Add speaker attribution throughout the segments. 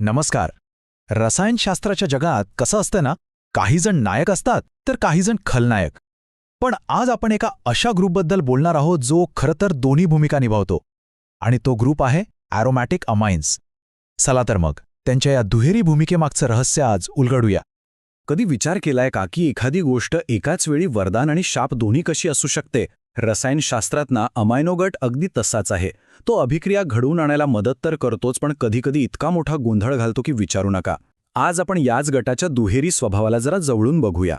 Speaker 1: नमस्कार. रसायनशास्त्राच्या जगात कसं असतं ना काहीजण नायक असतात तर काहीजण खलनायक. पण आज आपण एका अशा ग्रुपबद्दल बोलणार आहोत जो खरं तर दोन्ही भूमिका निभावतो. आणि तो ग्रुप आहे ॲरोमॅटिक अमाइन्स चला तर मग त्यांच्या या दुहेरी भूमिकेमागचं रहस्य आज उलगडूया.
Speaker 2: कधी विचार केलाय का की एखादी गोष्ट एकाच वेळी वरदान आणि शाप दोन्ही कशी असू शकते? रसायनशास्त्रात ना अमायनो गट अगदी तसाच आहे. तो अभिक्रिया घडवून आणायला मदत तर करतोच पण कधीकधी इतका मोठा गोंधळ घालतो की विचारू नका. आज आपण याच गटाच्या दुहेरी स्वभावाला जरा जवळून बघूया.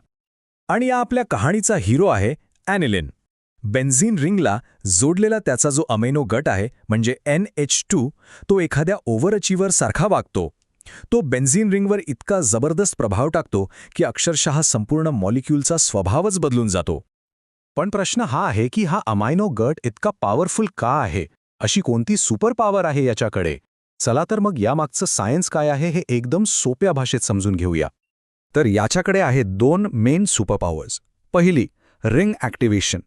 Speaker 2: आणि या आपल्या कहाणीचा हिरो आहे ॲनिलिन. बेन्झिन रिंगला जोडलेला त्याचा जो अमेनो गट आहे म्हणजे एन एच टू तो एखाद्या ओव्हरअचिव्हर सारखा वागतो. तो बेन्झिन रिंगवर इतका जबरदस्त प्रभाव टाकतो की अक्षरशः संपूर्ण मॉलिक्यूलचा स्वभावच बदलून जातो. पण प्रश्न हा आहे की हा अमायनो गट इतका पॉवरफुल का आहे? अशी कोणती सुपर पॉवर आहे याच्याकडे? चला तर मग यामागचं सायन्स काय आहे हे एकदम सोप्या भाषेत समजून घेऊया. तर याच्याकडे आहेत दोन मेन सुपर पॉवर्स पहिली रिंग ॲक्टिव्हेशन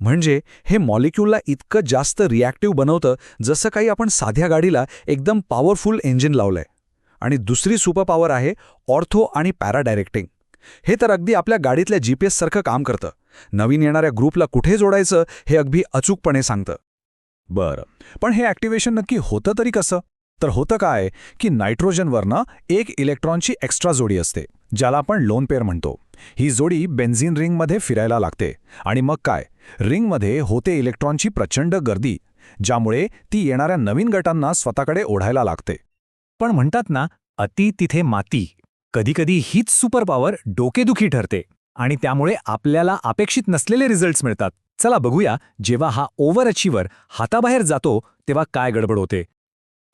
Speaker 2: म्हणजे हे मॉलिक्यूलला इतकं जास्त रिॲक्टिव्ह बनवतं जसं काही आपण साध्या गाडीला एकदम पॉवरफुल इंजिन लावलंय. आणि दुसरी सुपर पॉवर आहे ऑर्थो आणि पॅराडायरेक्टिंग हे तर अगदी आपल्या गाडीतल्या जी पी एससारखं काम करतं. नवीन येणाऱ्या ग्रुपला कुठे जोडायचं हे अगदी अचूकपणे सांगतं. बरं पण हे ॲक्टिव्हेशन नक्की होतं तरी कसं? तर होतं काय की नायट्रोजनवरनं एक इलेक्ट्रॉनची एक्स्ट्रा जोडी असते ज्याला आपण लोन पेअर म्हणतो. ही जोडी बेन्झिन रिंगमध्ये फिरायला लागते आणि मग काय? रिंगमध्ये होते इलेक्ट्रॉनची प्रचंड गर्दी ज्यामुळे ती येणाऱ्या नवीन गटांना स्वतःकडे ओढायला लागते.
Speaker 3: पण म्हणतात ना अति तिथे माती. कधीकधी हीच सुपर पॉवर डोकेदुखी ठरते. आणि त्यामुळे आपल्याला अपेक्षित नसलेले रिझल्ट्स मिळतात. चला बघूया जेव्हा हा ओव्हर अचिव्हर हाताबाहेर जातो तेव्हा काय गडबड होते.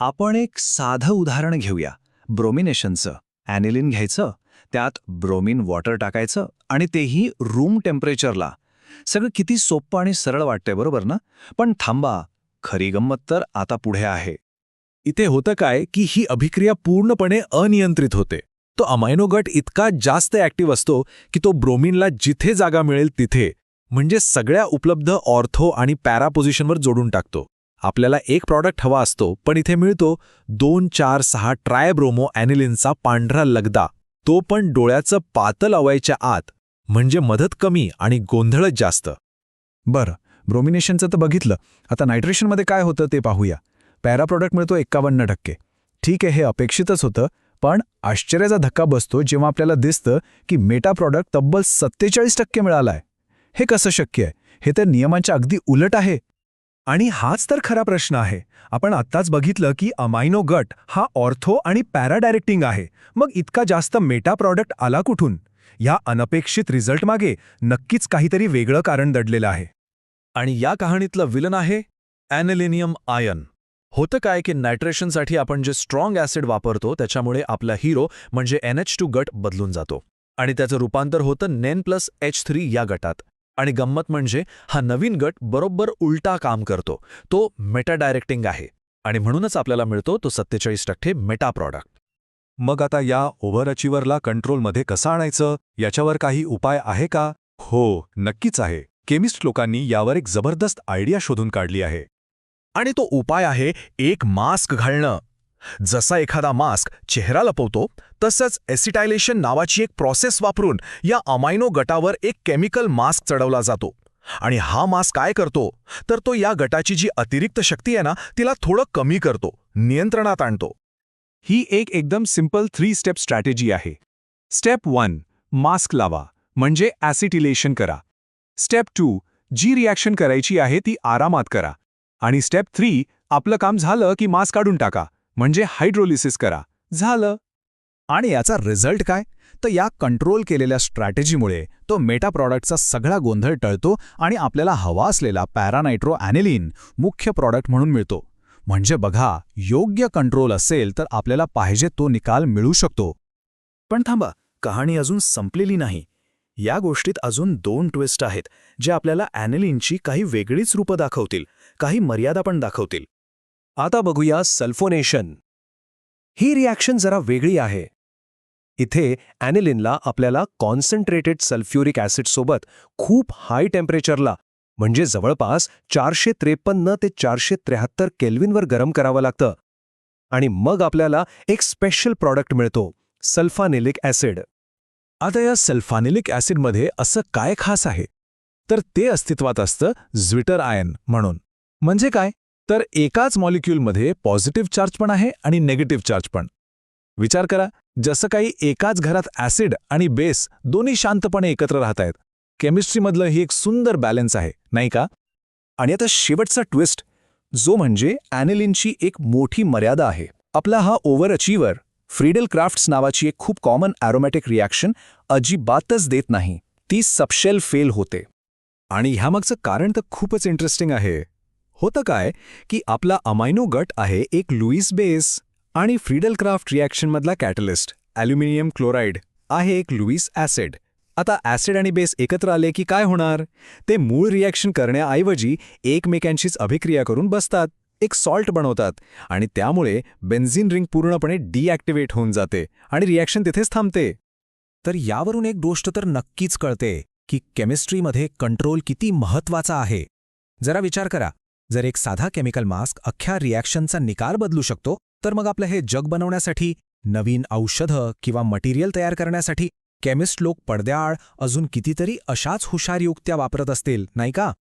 Speaker 2: आपण एक साधं उदाहरण घेऊया. ब्रोमिनेशनचं. ॲनिलिन घ्यायचं त्यात ब्रोमिन वॉटर टाकायचं आणि तेही रूम टेम्परेचरला सगळं किती सोपं आणि सरळ वाटतंय बरोबर ना? पण थांबा खरी गंमत तर आता पुढे आहे. इथे होतं काय की ही अभिक्रिया पूर्णपणे अनियंत्रित होते. तो अमायनो गट इतका जास्त ॲक्टिव्ह असतो की तो ब्रोमिनला जिथे जागा मिळेल तिथे म्हणजे सगळ्या उपलब्ध ऑर्थो आणि पॅरा पोझिशनवर जोडून टाकतो. आपल्याला एक प्रॉडक्ट हवा असतो पण इथे मिळतो दोन चार सहा ट्रायब्रोमो ॲनिलिनचा पांढरा लगदा. तो पण डोळ्याचं पातळ अवायच्या आत म्हणजे मदत कमी आणि गोंधळच जास्त. बरं ब्रोमिनेशनचं तर बघितलं. आता नायट्रेशनमध्ये काय होतं ते पाहूया. पॅरा प्रॉडक्ट मिळतो एक्कावन्न टक्के. ठीक आहे हे अपेक्षितच होतं पण आश्चर्याचा धक्का बसतो जेव्हा आपल्याला दिसतं की मेटा प्रॉडक्ट तब्बल सत्तेचाळीस टक्के मिळालाय. हे कसं शक्य आहे? हे तर नियमांच्या अगदी उलट आहे. आणि हाच तर खरा प्रश्न आहे. आपण आत्ताच बघितलं की अमायनो गट हा ऑर्थो आणि पॅराडायरेक्टिंग आहे. मग इतका जास्त मेटा प्रॉडक्ट आला कुठून? या अनपेक्षित रिझल्ट मागे नक्कीच काहीतरी वेगळं कारण दडलेलं आहे. आणि या कहाणीतलं विलन आहे ॲनिलिनियम आयन. होतं काय की नायट्रेशनसाठी आपण जे स्ट्रॉंग ॲसिड वापरतो त्याच्यामुळे आपला हिरो म्हणजे एन एच टू गट बदलून जातो. आणि त्याचं रूपांतर होतं नेन प्लस एच थ्री या गटात. आणि गंमत म्हणजे हा नवीन गट बरोबर उलटा काम करतो. तो मेटा डायरेक्टिंग आहे. आणि म्हणूनच आपल्याला मिळतो तो सत्तेचाळीस टक्के मेटा प्रॉडक्ट. मग आता या ओव्हर अचिव्हरला कंट्रोलमध्ये कसं आणायचं? याच्यावर काही उपाय आहे का? हो नक्कीच आहे. केमिस्ट लोकांनी यावर एक जबरदस्त आयडिया शोधून काढली आहे.
Speaker 1: आणि तो उपाय आहे एक मास्क घालणं. जसा एखादा मास्क चेहरा लपवतो तसंच एसिटायलेशन नावाची एक प्रोसेस वापरून या अमायनो गटावर एक केमिकल मास्क चढवला जातो. आणि हा मास्क काय करतो? तर तो या गटाची जी अतिरिक्त शक्ती आहे ना तिला थोडं कमी करतो नियंत्रणात आणतो.
Speaker 2: ही एक एकदम सिंपल थ्री स्टेप स्ट्रॅटेजी आहे. स्टेप वन मास्क लावा म्हणजे ॲसिटिलेशन करा. स्टेप टू जी रिॲक्शन करायची आहे ती आरामात करा. आणि स्टेप थ्री आपलं काम झालं की मास्क काढून टाका. म्हणजे हायड्रोलिसिस करा. झालं.
Speaker 1: आणि याचा रिझल्ट काय? तर या कंट्रोल केलेल्या स्ट्रॅटेजीमुळे तो मेटा प्रॉडक्टचा सगळा गोंधळ टळतो आणि आपल्याला हवा असलेला पॅरानायट्रो ॲनिलिन मुख्य प्रॉडक्ट म्हणून मिळतो. म्हणजे बघा योग्य कंट्रोल असेल तर आपल्याला पाहिजे तो निकाल मिळू शकतो.
Speaker 2: पण थांबा कहाणी अजून संपलेली नाही. या गोष्टीत अजून दोन ट्विस्ट आहेत जे आपल्याला ॲनेलिनची काही वेगळीच रूपं दाखवतील काही मर्यादा पण दाखवतील. आता बघूया सल्फोनेशन. ही रिॲक्शन जरा वेगळी आहे. इथे ॲनेलिनला आपल्याला कॉन्सन्ट्रेटेड सल्फ्युरिक ॲसिडसोबत खूप हाय टेम्परेचरला म्हणजे जवळपास चारशे त्रेपन्न ते चारशे त्र्याहत्तर केल्विनवर गरम करावं लागतं. आणि मग आपल्याला एक स्पेशल प्रॉडक्ट मिळतो सल्फानिलिक ॲसिड.
Speaker 1: आता या सल्फानिलिक ॲसिडमध्ये असं काय खास आहे? तर ते अस्तित्वात असतं झ्विटर आयन म्हणून. म्हणजे काय? तर एकाच मॉलिक्यूलमध्ये पॉझिटिव्ह चार्ज पण आहे आणि निगेटिव्ह चार्ज पण. विचार करा जसं काही एकाच घरात ॲसिड आणि बेस दोन्ही शांतपणे एकत्र राहत आहेत केमिस्ट्रीमधलं ही एक सुंदर बॅलन्स आहे नाही का?
Speaker 2: आणि आता शेवटचा ट्विस्ट जो म्हणजे ॲनिलिनची एक मोठी मर्यादा आहे. आपला हा ओव्हर अचीव्हर फ्रीडल क्राफ्ट्स नावाची एक खूप कॉमन ॲरोमॅटिक रिॲक्शन अजिबातच देत नाही. ती सबशेल फेल होते.
Speaker 3: आणि ह्यामागचं कारण तर खूपच इंटरेस्टिंग आहे. होतं काय की आपला अमायनो गट आहे एक लुईस बेस आणि फ्रीडल क्राफ्ट रिॲक्शनमधला कॅटलिस्ट ॲल्युमिनियम क्लोराईड आहे एक लुईस ॲसिड आता ॲसिड आणि बेस एकत्र आले की काय होणार? ते मूळ रिॲक्शन करण्याऐवजी एकमेकांशीच अभिक्रिया करून बसतात. एक सॉल्ट बनवतात आणि त्यामुळे बेन्झिन रिंग पूर्णपणे डिॲक्टिवेट होऊन जाते आणि रिॲक्शन तिथेच थांबते.
Speaker 4: तर यावरून एक गोष्ट तर नक्कीच कळते की केमिस्ट्रीमध्ये कंट्रोल किती महत्त्वाचा आहे. जरा विचार करा जर एक साधा केमिकल मास्क अख्ख्या रिॲक्शनचा निकाल बदलू शकतो तर मग आपलं हे जग बनवण्यासाठी नवीन औषधं किंवा मटेरियल तयार करण्यासाठी केमिस्ट लोक पडद्याआड अजून कितीतरी अशाच हुशार युक्त्या वापरत असतील नाही का?